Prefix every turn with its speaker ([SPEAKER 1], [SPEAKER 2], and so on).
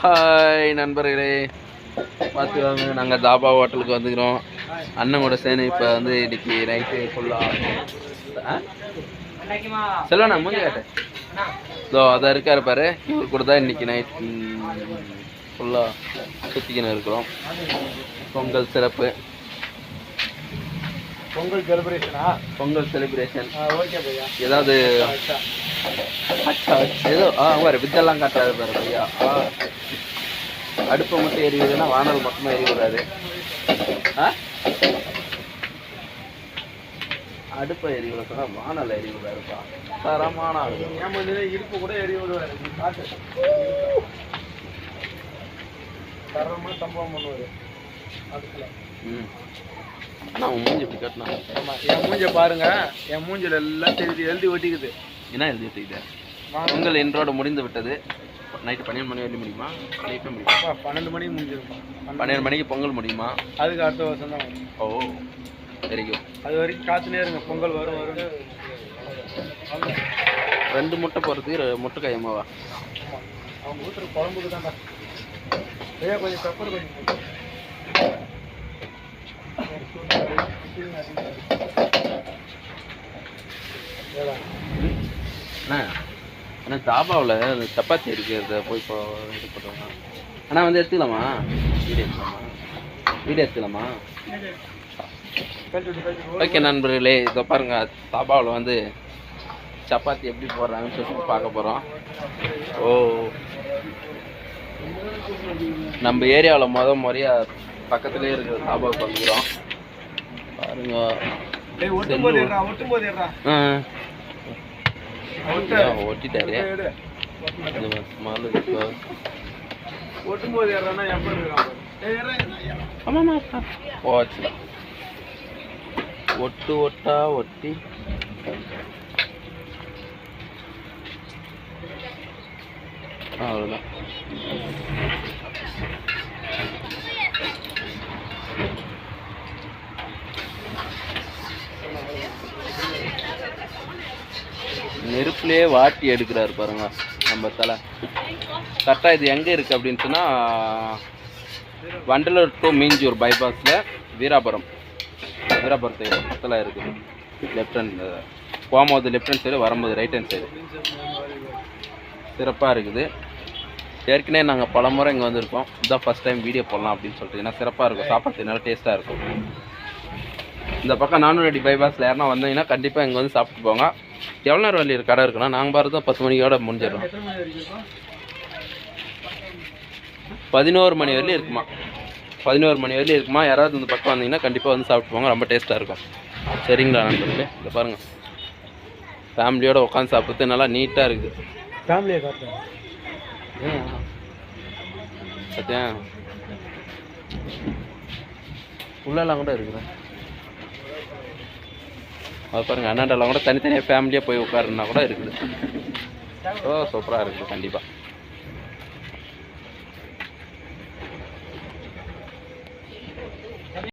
[SPEAKER 1] Hi நண்பர்களே. பார்த்துக்கோங்க நாங்கள் தாபா ஹோட்டலுக்கு வந்துக்கிறோம். அண்ணன் கூட சேர்ந்து இப்போ வந்து இன்னைக்கு நைட்டு ஃபுல்லாக செல்வண்ணா மூஞ்சி கேட்டேன் இதோ அதான் இருக்காரு பாரு. இவர் கூட தான் இன்னைக்கு நைட் ஃபுல்லாக சுற்றிக்கின்னு இருக்கிறோம். பொங்கல் சிறப்பு.
[SPEAKER 2] பொங்கல் செலிப்ரேஷனா
[SPEAKER 1] பொங்கல் செலிப்ரேஷன் ஏதாவது ஏதோ ஆ பாரு வித்தெல்லாம் காட்டாது பாரு ஐயா ஆ. அடுப்பை மட்டும் எரியுதுன்னா வானல் மொத்தமாக எரிய விடாது ஆ? அடுப்பை எரிய விட சொன்னா வானல் எரிய விடாதுப்பா தரமான ஆளு.
[SPEAKER 2] இடுப்பு கூட எரிய விடுவாரு. நீ காட்டு. தரமா சம்பவம் பண்ணுவாரு. அதுக்குள்ள
[SPEAKER 1] ம். ஆனால் மூஞ்சி இப்படி கட்டினா.
[SPEAKER 2] என் மூஞ்ச பாருங்க. என் மூஞ்சில எல்லாம் எழுதி எழுதி ஒட்டிக்குது.
[SPEAKER 1] என்ன எழுதிட்டு இது
[SPEAKER 2] வாங்க.
[SPEAKER 1] பொங்கல் இன்றோட முடிந்து விட்டது நைட்டு பன்னெண்டு மணி வரையும் முடியுமா
[SPEAKER 2] பன்னெண்டு மணிக்கு முடிஞ்சிருப்பான்
[SPEAKER 1] பன்னெண்டு மணிக்கு பொங்கல் முடியுமா
[SPEAKER 2] அதுக்கு அடுத்த வருஷம் தான்.
[SPEAKER 1] ஓ வெரி குட்
[SPEAKER 2] அது வரைக்கும் காத்துனே இருங்க பொங்கல் வரும் வரும்
[SPEAKER 1] ரெண்டு முட்டை போகிறதுக்கு ரெ- முட்டை கையமாவா
[SPEAKER 2] ஆமா. அவங்க ஊத்துற குழம்புக்கு ஐயா கொஞ்சம் பெப்பர் கொஞ்சம்.
[SPEAKER 1] அண்ணா அண்ணா தாபாவில் அந்த சப்பாத்தி இருக்கு அதை போய் இப்போ இது பண்ணுவாங்க அண்ணா வந்து எடுத்துக்கலாமா? வீடியோ எடுத்துக்கலாமா வீடியோ எடுத்துக்கலாமா. ஓகே நண்பர்களே இதோ பாருங்க தாபாவில் வந்து சப்பாத்தி எப்படி போடுறாங்கன்னு சொல்லிட்டு பார்க்க போகிறோம் ஓ. நம்ம ஏரியாவில் முத முறையாக பக்கத்துலேயே இருக்கிற தாபாவுக்கு வந்துக்கிறோம் பாருங்க. ஆ. போச்சு ஒட்டு ஒட்டா ஒட்டி அவ்வளோதான் நெருப்புலேயே வாட்டி எடுக்கிறாரு பாருங்க நம்ம தலை. கரெக்டாக இது எங்கே இருக்குது அப்படின்னு சொன்னால் வண்டலூர் டு மீஞ்சூர் பைபாஸில் வீராபுரம். வீராபுரத்து பக்கத்தில் இருக்குது. லெஃப்ட் ஹேண்ட் போகும்போது லெஃப்ட் ஹேண்ட் சைடு வரும்போது ரைட் ஹேண்ட் சைடு சிறப்பாக இருக்குது. ஏற்கனவே நாங்கள் பல முறை இங்கே வந்திருக்கோம். இதான் ஃபஸ்ட் டைம் வீடியோ போடலாம் அப்படின்னு சொல்லிட்டு. ஏன்னா சிறப்பாக இருக்கும். சாப்பாடு நல்லா டேஸ்ட்டாக இருக்கும். இந்த பக்கம் நானூறு பைபாஸில் யாருனா வந்தீங்கன்னா கண்டிப்பாக இங்கே வந்து சாப்பிட்டு போங்க. எவ்வளோ நேரம் வழி கடை இருக்குன்னா நாங்கள் பாரு தான் பத்து மணிக்கோட
[SPEAKER 2] இருக்கும்?
[SPEAKER 1] பதினோரு மணி வரையிலும் இருக்குமா? பதினோரு மணி வரையிலும் இருக்குமா? யாராவது இந்த பக்கம் வந்தீங்கன்னா கண்டிப்பாக வந்து சாப்பிட்டு போங்க ரொம்ப டேஸ்ட்டாக இருக்கும். சரிங்களா நண்பர்களே? இதை பாருங்கள் ஃபேமிலியோட உட்காந்து சாப்பிட்றது நல்லா நீட்டாக இருக்குது.
[SPEAKER 2] ஃபேமிலியை காட்டுறேன்
[SPEAKER 1] சத்தியா உள்ளெல்லாம் கூட இருக்குது? அது பாருங்கள் அண்ணாண்டெல்லாம் கூட தனித்தனியாக ஃபேமிலியாக போய் உட்காருன்னா கூட இருக்குது. ஸோ சூப்பராக இருக்குது கண்டிப்பாக